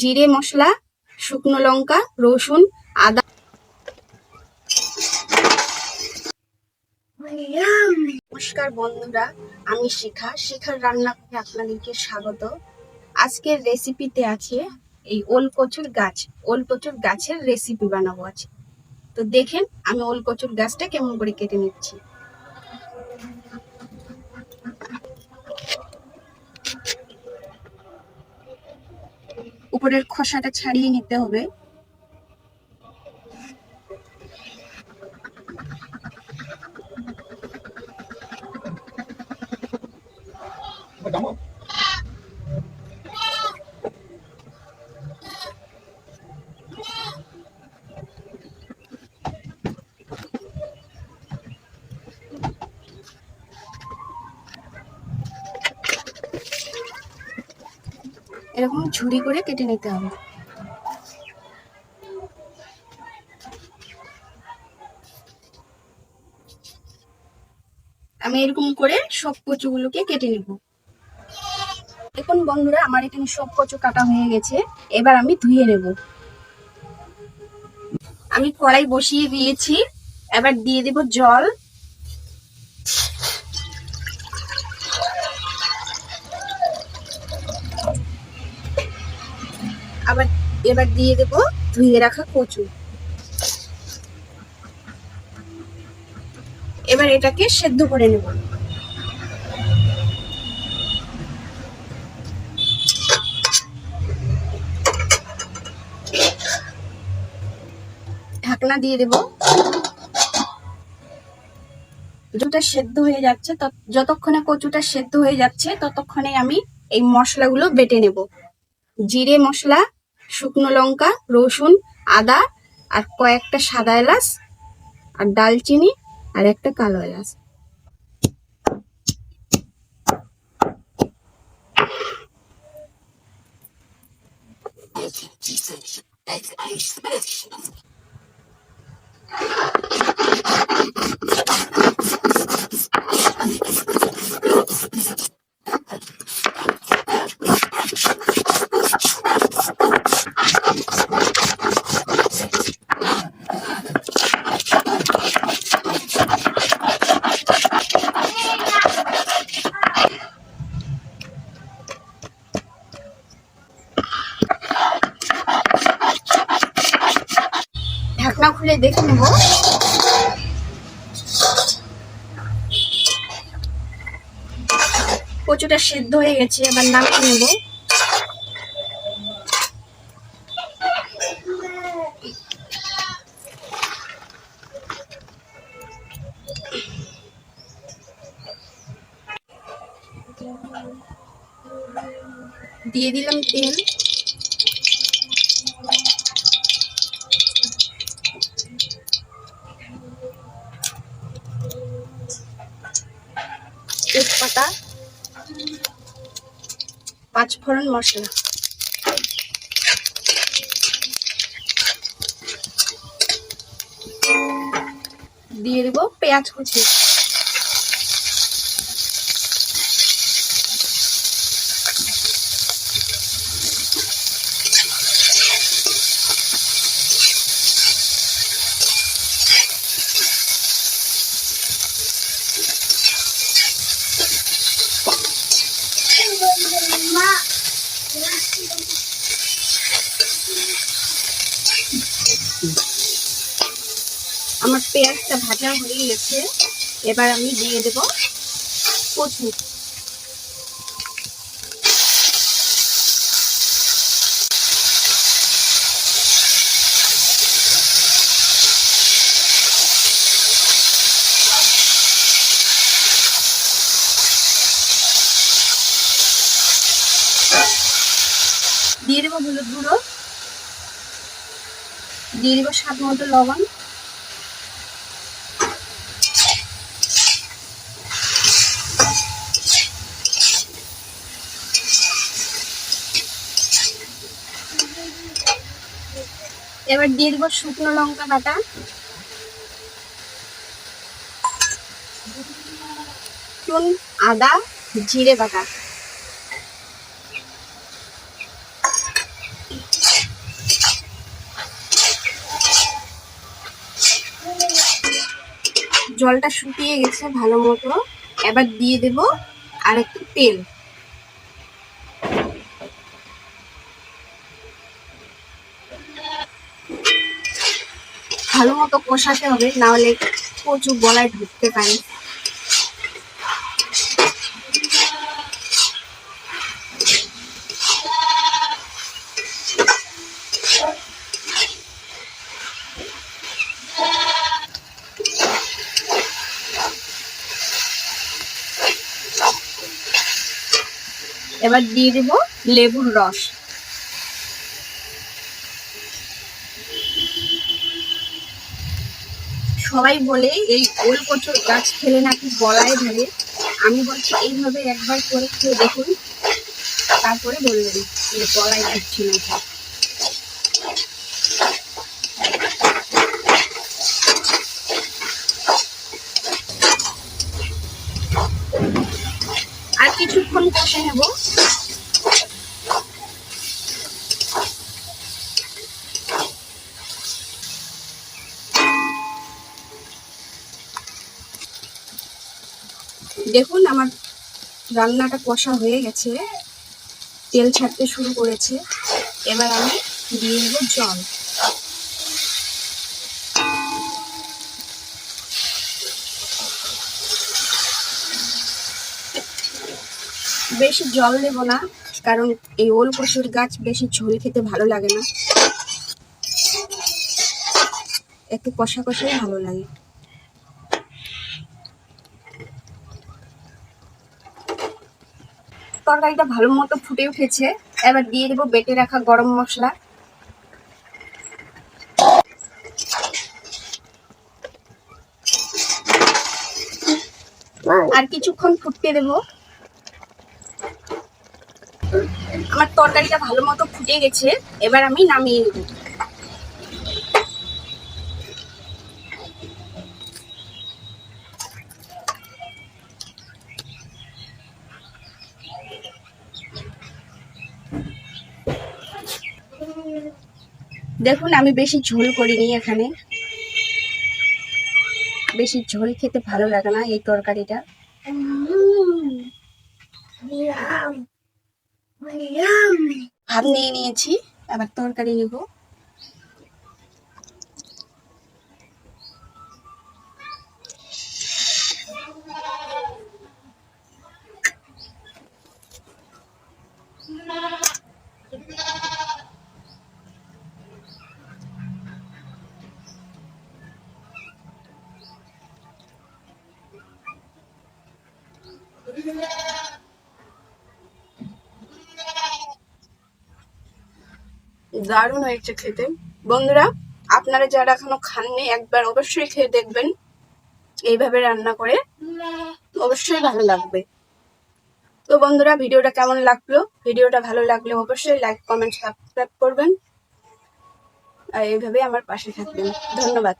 জিরে মশলা, শুকনো লঙ্কা, রসুন, আদা। নমস্কার বন্ধুরা, আমি শিখা। শিখার রান্না করে আপনাদেরকে স্বাগত। আজকের রেসিপিতে আছে এই ওল কচুর গাছ। ওল কচুর গাছের রেসিপি বানাবো আছে তো দেখেন, আমি ওল কচুর গাছটা কেমন করে কেটে নিচ্ছি। উপরের খোসাটা ছাড়িয়ে নিতে হবে। এরকম ঝুড়ি করে কেটে নিতে হবে। আমি এরকম করে সব কচুগুলোকে কেটে নেব। এখন বন্ধুরা, আমার এখানে সব কচু কাটা হয়ে গেছে। এবার আমি ধুয়ে নেব। আমি কড়াই বসিয়ে দিয়েছি। এবার দিয়ে দেব জল আবার এবার দিয়ে দেব ধুয়ে রাখা কচু। এবার এটাকে সেদ্ধ করে নেব। ঢাকনা দিয়ে দেব। কচুটা সেদ্ধ হয়ে যাচ্ছে যতক্ষণে কচুটা সেদ্ধ হয়ে যাচ্ছে, ততক্ষণে আমি এই মশলাগুলো বেটে নেব। জিরে মশলা শুকনো লঙ্কা রসুন আদা আর কয়েকটা সাদা এলাচ আর ডালচিনি আর একটা কালো এলাচ। ঢাকনা খুলে দেখে নেব। কচুটা সেদ্ধ হয়ে গেছে এবার নামিয়ে নেব। দিয়ে দিলাম তেল। তেজপাতা পাঁচ ফোড়ন মশলা। দিয়ে দেবো পেঁয়াজ কুচি। আমার পেঁয়াজটা ভাজা হয়ে গেছে। এবার আমি দিয়ে দেব কচু। দিয়ে দেবো হলুদ গুঁড়ো। দিয়ে দেবো স্বাদ মতো লবণ। এবার দিয়ে দেবো শুকনো লঙ্কা বাটা। চুন, আদা, জিরে বাটা। জলটা শুকিয়ে গেছে ভালো মতো। এবার দিয়ে দেব আর একটু তেল। মতো কষাতে হবে নাহলে কচু গলায় ঢুকতে পারে। এবার দিয়ে দেবো লেবুর রস। সবাই বলে, এই ওল কচুর গাছ খেলে নাকি গলায় ধরে? আমি বলছি, এইভাবে একবার করে খেয়ে দেখুন। তারপরে বলবেন যে গলায় ধরছে নাকি আর কিছুক্ষণ কষে নেব। দেখুন, আমার রান্নাটা কষা হয়ে গেছে। তেল ছাড়তে শুরু করেছে। এবার আমি দিয়ে দেবো জল। বেশি জল দেবো না, কারণ এই ওল কচুর গাছ বেশি ঝোল খেতে ভালো লাগে না। একটু কষা কষাই ভালো লাগে। তরকারিটা ভালো মতো ফুটে উঠেছে। এবার দিয়ে দেবো বেটে রাখা গরম মশলা। আর কিছুক্ষণ ফুটতে দেবো। আমার তরকারিটা ভালো মতো ফুটে গেছে। এবার আমি নামিয়ে নেব। দেখুন, আমি বেশি ঝোল করিনি এখানে। বেশি ঝোল খেতে ভালো লাগে না এই তরকারিটা। ভাত নিয়ে নিয়েছি আবার তরকারি নেব। দারুণ হয়েছে খেতে। বন্ধুরা, আপনারা যারা এখনও খাননি, একবার অবশ্যই খেয়ে দেখবেন। এইভাবে রান্না করে অবশ্যই ভালো লাগবে। তো বন্ধুরা, ভিডিওটা কেমন লাগল? ভিডিওটা ভালো লাগলে অবশ্যই লাইক কমেন্ট সাবস্ক্রাইব করবেন। আর এইভাবে আমার পাশে থাকবেন। ধন্যবাদ।